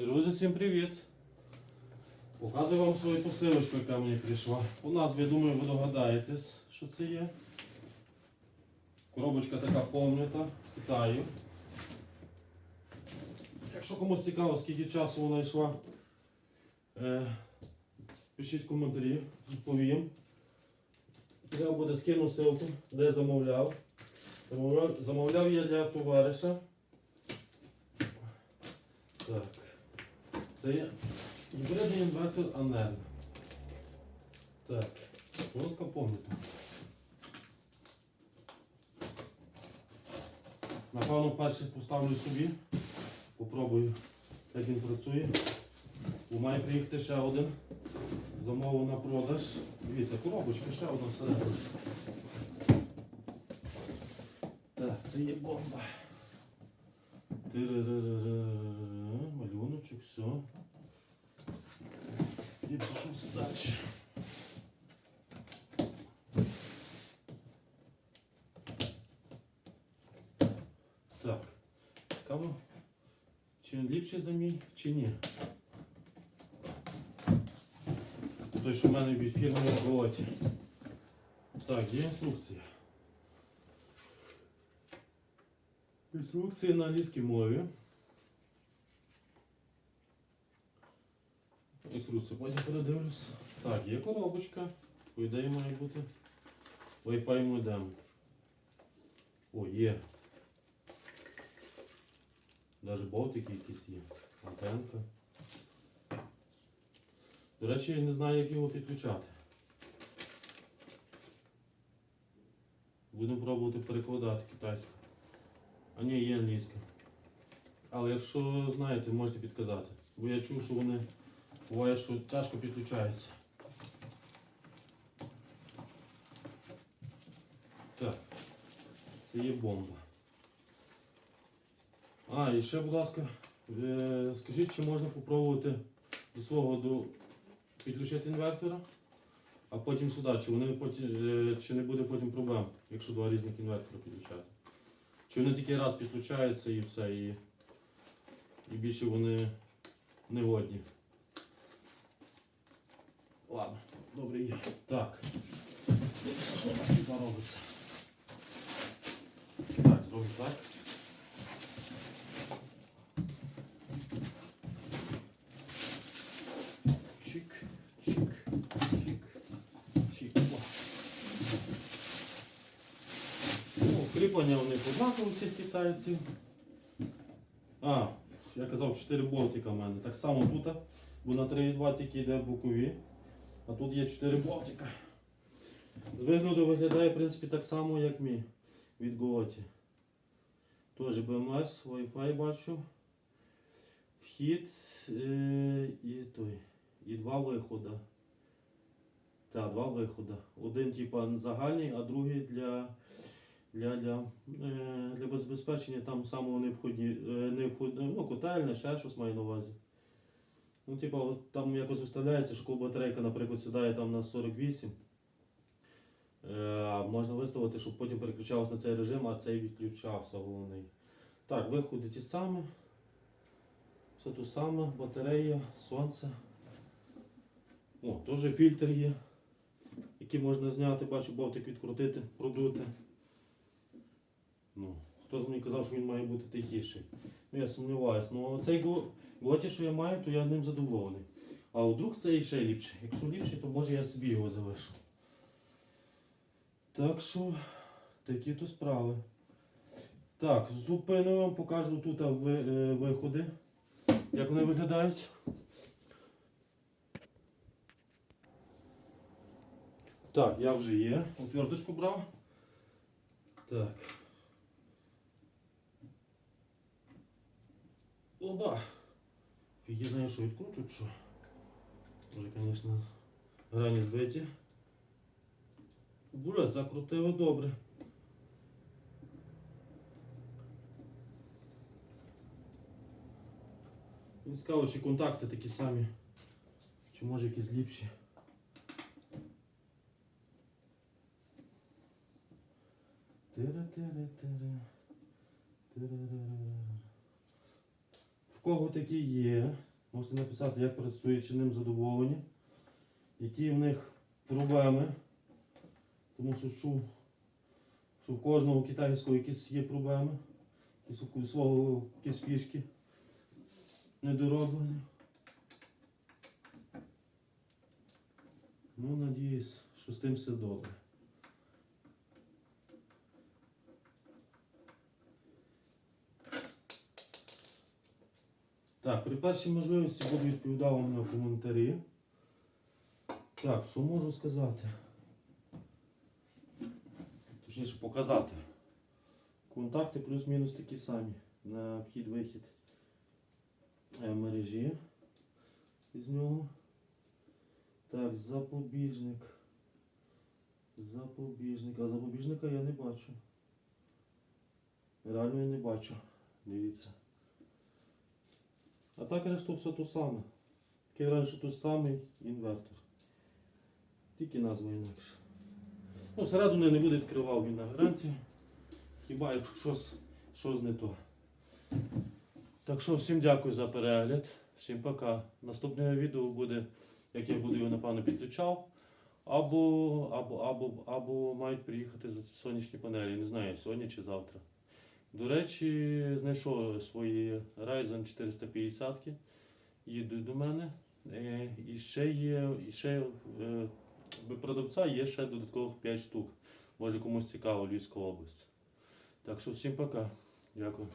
Друзі, всім привіт! Показую вам свою посилочку, яка мені прийшла. У нас, я думаю, ви догадаєтесь, що це є. Коробочка така повнята з Китаю. Якщо комусь цікаво, скільки часу вона йшла, е, пишіть коментарі, відповім. Я буде скину ссылку, де я. Замовляв, замовляв я для товариша. Так. Це є гібридний інвертор Анен. Так, жорстка помните. Напевно, перший поставлю собі. Попробую, як він працює. Бо має приїхати ще один. Замовив на продаж. Дивіться, коробочка, ще одна всередині. Так, це є бомба. Тиририририририр. Малюночок, все. І пішов далі. Так. Цікаво, чи він ліпший за мій, чи ні. Той, що в мене від фірми Голоті. Так, є інструкція. Інструкція на англійській мові. Інструкцію потім передивлюсь. Так, є коробочка. По ідеї має бути Wi-Fi модем. О, є. Навіть болтики якісь є. Антенка. До речі, я не знаю, як його підключати. Будемо пробувати перекладати китайську. А ні, є англійська. Але якщо знаєте, можете підказати. Бо я чув, що вони буває, що тяжко підключаються. Так, це є бомба. А, і ще, будь ласка, е, скажіть, чи можна попробувати до свого до підключити інвертора, а потім сюди, чи вони потім, е, чи не буде потім проблем, якщо два різних інвертора підключати. Чи вони тільки раз підключаються і все, і, і більше вони не годні. Ладно, добре є. Так. Що нас тут робиться? Так, зробимо так. Чик, чик, чик, чик. Ну, кріплення у них однакові у всіх китайців. А, я казав 4 болтика в мене. Так само тут, бо на 3,2 тільки йде бокові. А тут є 4 болтика. З вигляду виглядає в принципі так само, як мій від Готі. Теж BMS, Wi-Fi бачу. Вхід е, і той. І два виходи. Так, два виходи. Один типа загальний, а другий для для, для, е, для забезпечення там самого необхідні, е, необхідне, ну, котельне, ще щось маю на увазі. Ну, типа, там якось виставляється, що коли батарейка, наприклад, сідає там на 48. Е, можна виставити, щоб потім переключалось на цей режим, а цей відключався головний. Так, виходи ті самі. Все то саме, батарея, сонце. О, теж фільтр є, який можна зняти, бачу, болтик відкрутити, продути. Ну, хто з мені казав, що він має бути тихіший. Ну, я сумніваюся. Ну, цей готі, що я маю, то я ним задоволений. А вдруг цей ще ліпший. Якщо ліпший, то може я собі його залишу. Так що, такі то справи. Так, зупиню вам покажу тут е, виходи. Як вони виглядають. Так, я вже є. Отверточку брав. Так. Оба. Фіг я знаю, що відкручу, що. Може, звісно, грані збиті. Бля, закрутили добре. Він сказав, що контакти такі самі. Чи може якісь ліпші. Тире-тире-тире. Тире-ре-ре-ре. В кого такі є? Можете написати, як працює, чи ним задоволені, які в них проблеми. Тому що чув, що в кожного китайського якісь є проблеми, якісь свого якісь фішки недороблені. Ну, надіюсь, що з тим все добре. Так, при першій можливості буду відповідав вам на коментарі. Так, що можу сказати? Точніше показати. Контакти плюс-мінус такі самі на вхід-вихід е, мережі із нього. Так, запобіжник. Запобіжник. А запобіжника я не бачу. Реально я не бачу. Дивіться. А так решту все то саме. Тільки раніше той самий інвертор. Тільки назва інакше. Ну, всередину не буде відкривав він на гарантії. Хіба якщо щось, щось не то. Так що всім дякую за перегляд. Всім пока. Наступне відео буде, як я буду його напевно підключав. Або, або, або, або мають приїхати сонячні панелі. Не знаю, сьогодні чи завтра. До речі, знайшов свої Ryzen 450 їдуть до мене. Е, І ще є, і ще е, продавця є ще додаткових 5 штук. Може комусь цікаво Львівська область. Так що всім пока. Дякую.